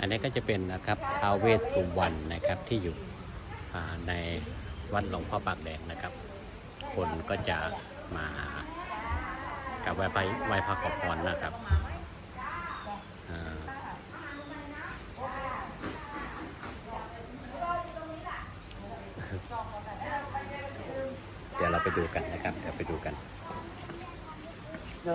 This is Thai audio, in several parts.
อันนี้ก็จะเป็นนะครับท้าวเวสสุวรรณนะครับที่อยู่ในวัดหลวงพ่อปากแดงนะครับ คนก็จะมากับไหว้พระไหว้พระขอพรนะครับเดี๋ยวเราไปดูกันนะครับ เดี๋ยวไปดูกันเ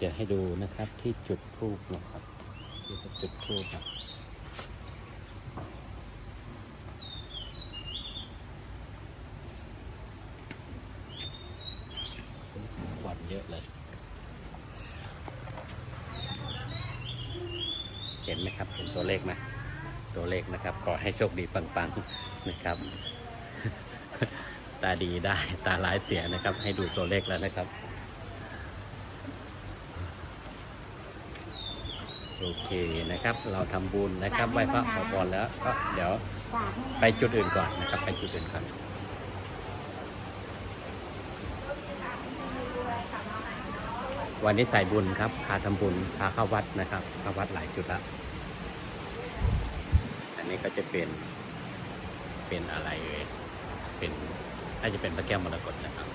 ดี๋ยวให้ดูนะครับที่จุดทูบนะครับที่จุดทูบครับควันเยอะเลย เห็นไหมครับ เห็นตัวเลขไหมตัวเลขนะครับ ขอให้โชคดีปังๆนะครับ ตาดีได้ ตาร้ายเสียนะครับ ให้ดูตัวเลขแล้วนะครับ โอเคนะครับ เราทำบุญนะครับไหว้พระขอพรแล้วก็เดี๋ยวฝากให้ไปจุดอื่นก่อนนะครับ ไปจุดอื่นก่อนวันนี้ใส่บุญครับ พาทำบุญ พาเข้าวัดนะครับ เข้าวัดหลายจุดละอันนี้ก็จะเป็นเป็นอะไรเอ่ยเป็นน่าจะเป็นพระแก้วมรกตนะครับ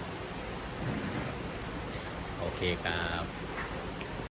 โอเคครับ